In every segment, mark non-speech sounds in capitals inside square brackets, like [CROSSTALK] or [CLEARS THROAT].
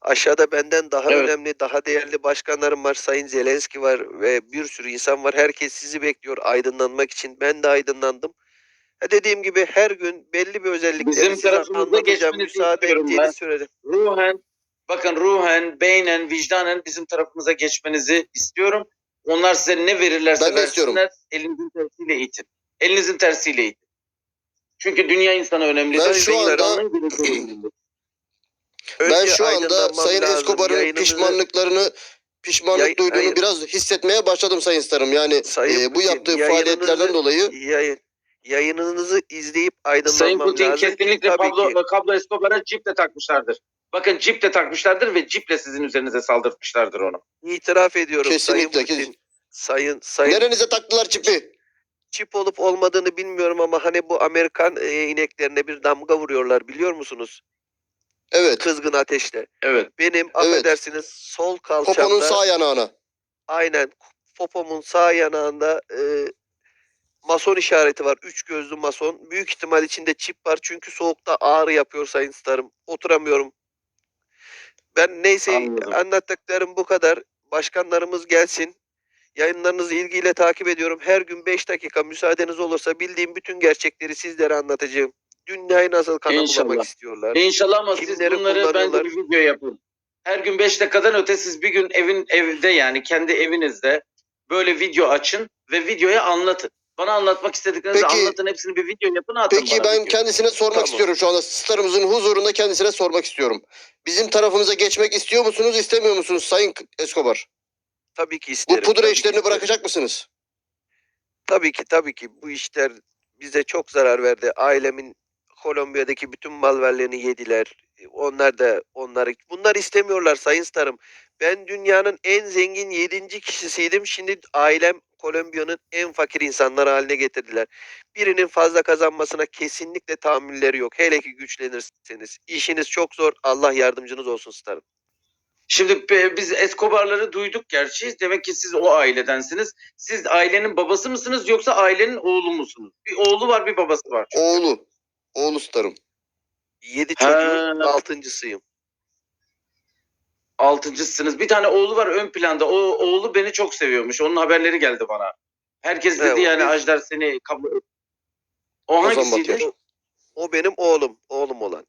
Aşağıda benden daha Evet. önemli, daha değerli başkanlarım var. Sayın Zelenski var ve bir sürü insan var. Herkes sizi bekliyor aydınlanmak için. Ben de aydınlandım. Ha, dediğim gibi her gün belli bir özellikleri Bizim size tarafımıza anlatacağım. Müsaade ettiğiniz ben. sürede. ruhen bakın ruhen, beynen, vicdanen bizim tarafımıza geçmenizi istiyorum. Onlar size ne verirlerse Ben versinler elinizin tersiyle itin. Elinizin tersiyle itin. Çünkü dünya insanı önemli. Ben şu anda- [CLEARS THROAT] önemli. Ben Önce şu anda Sayın lazım. Escobar'ın pişmanlıklarını pişmanlık Yay- duyduğunu hayır. biraz hissetmeye başladım Sayın Starım. Yani Sayın e, bu yaptığı faaliyetlerden dolayı Yayın, yayınınızı izleyip aydınlanmam Sayın Putin lazım. kesinlikle Tabii Pablo, ki. Pablo Escobar'a ciple takmışlardır. Bakın ciple takmışlardır ve ciple sizin üzerinize saldırtmışlardır onu. İtiraf ediyorum Kesinlikle, Sayın kesin. Putin. Sayın Sayın nerenize taktılar çipi? çip olup olmadığını bilmiyorum ama hani bu Amerikan e, ineklerine bir damga vuruyorlar biliyor musunuz? Evet. Kızgın ateşle. Evet. Benim affedersiniz sol kalçamda Poponun sağ yanağına. aynen popomun sağ yanağında e, mason işareti var. Üç gözlü mason. Büyük ihtimal içinde çip var çünkü soğukta ağrı yapıyor Sayın Starım. Oturamıyorum. Ben neyse Anladım. anlattıklarım bu kadar. Başkanlarımız gelsin. Yayınlarınızı ilgiyle takip ediyorum. Her gün 5 dakika müsaadeniz olursa bildiğim bütün gerçekleri sizlere anlatacağım. Dünyayı nasıl İnşallah. bulamak istiyorlar. İnşallah ama siz bunları bence bir video yapın. Her gün 5 dakikadan öte siz bir gün evin evde yani kendi evinizde böyle video açın ve videoya anlatın. Bana anlatmak istediklerinizi Peki- anlatın. Hepsini bir video yapın atın Peki bana. ben video. kendisine sormak Tamam. istiyorum şu anda. Starımızın huzurunda kendisine sormak istiyorum. Bizim tarafımıza geçmek istiyor musunuz, istemiyor musunuz Sayın Escobar? Tabii ki Bu isterim. pudra tabii ki işlerini isterim. bırakacak mısınız? Tabii ki tabii ki bu işler bize çok zarar verdi. Ailemin Kolombiya'daki bütün mal varlığını yediler. Onlar da onları bunlar istemiyorlar Sayın Starım. Ben dünyanın en zengin yedinci kişisiydim. Şimdi ailem Kolombiya'nın en fakir insanları haline getirdiler. Birinin fazla kazanmasına kesinlikle tahammülleri yok. Hele ki güçlenirseniz. İşiniz çok zor. Allah yardımcınız olsun Starım. Şimdi e, biz Escobar'ları duyduk gerçi. Demek ki siz o ailedensiniz. Siz ailenin babası mısınız yoksa ailenin oğlu musunuz? Bir oğlu var bir babası var. Oğlu. Oğlu Starım. Yedi çocuğun altıncısıyım. Altıncısınız. Bir tane oğlu var ön planda. O oğlu beni çok seviyormuş. Onun haberleri geldi bana. Herkes He, dedi o yani biz- Ajdar seni kabul et. O Ozan hangisiydi? Batur. O benim oğlum. Oğlum olan.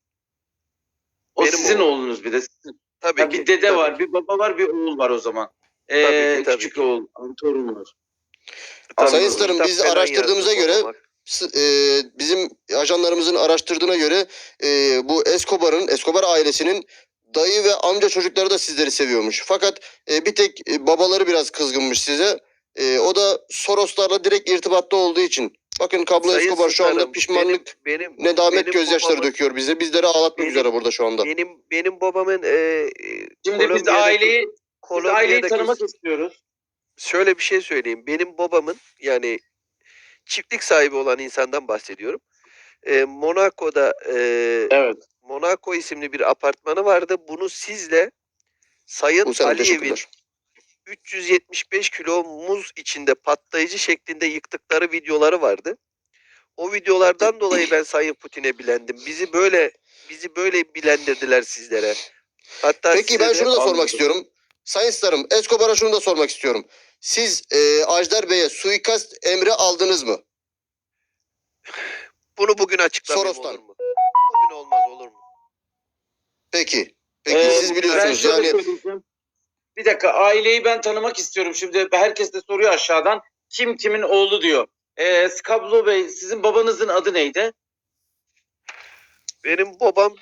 O benim sizin oğlum. oğlunuz bir de. Sizin. Tabii Ha, ki. bir dede tabii var, ki. bir baba var, bir oğul var o zaman. Ee, Tabii ki, tabii küçük ki. oğul, torun var. Sayın. Starım, biz araştırdığımıza göre- olmamak. S- e, bizim ajanlarımızın araştırdığına göre e, bu Escobar'ın, Escobar ailesinin dayı ve amca çocukları da sizleri seviyormuş. Fakat e, bir tek e, babaları biraz kızgınmış size. E, o da Soroslarla direkt irtibatta olduğu için. Bakın Pablo Sayın Escobar şu anda pişmanlık, benim, benim, nedamet benim gözyaşları babamın- döküyor bize. Bizleri ağlatmak Benim- üzere burada şu anda. Benim benim babamın e, Şimdi biz aileyi, biz aileyi tanımak istiyoruz. şöyle bir şey söyleyeyim. Benim babamın yani çiftlik sahibi olan insandan bahsediyorum. E, Monaco'da e, Evet. Monaco isimli bir apartmanı vardı. Bunu sizle Sayın Aliyev'in teşekkürler. 375 kilo muz içinde patlayıcı şeklinde yıktıkları videoları vardı. O videolardan dolayı ben Sayın Putin'e bilendim. Bizi böyle bizi böyle bilendirdiler sizlere. Hatta Peki ben şunu da sormak istiyorum. Sayın Starım, Escobar'a şunu da sormak istiyorum. Siz e, Ajdar Bey'e suikast emri aldınız mı? bunu bugün açıklamayayım Soros'tan. olur mu? Bugün olmaz olur mu? Peki. Peki Ee, siz Ben biliyorsunuz şöyle yani söyleyeceğim. Bir dakika aileyi ben tanımak istiyorum. Şimdi herkes de soruyor aşağıdan. Kim kimin oğlu diyor. Ee, Skablo Bey sizin babanızın adı neydi? Benim babam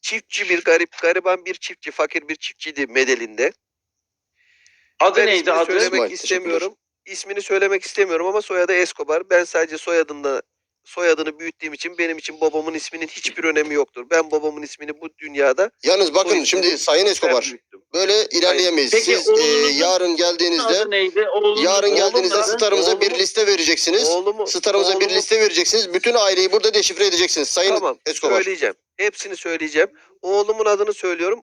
çiftçi bir garip gariban bir çiftçi, fakir bir çiftçiydi Medel'inde. Adı Ben neydi ismini adı? söylemek istemiyorum. İsmini söylemek istemiyorum ama soyadı Escobar. Ben sadece soyadında soyadını büyüttüğüm için benim için babamın isminin hiçbir önemi yoktur. Ben babamın ismini bu dünyada yalnız bakın şimdi Sayın Escobar böyle ilerleyemeyiz. Peki Siz e, yarın geldiğinizde? Oğlunuz, yarın oğlum geldiğinizde da- starımıza bir liste vereceksiniz. Oğlumu, Starımıza bir oğlumu- liste vereceksiniz. Bütün aileyi burada deşifre edeceksiniz Sayın Tamam Escobar. söyleyeceğim. Hepsini söyleyeceğim. Oğlumun adını söylüyorum.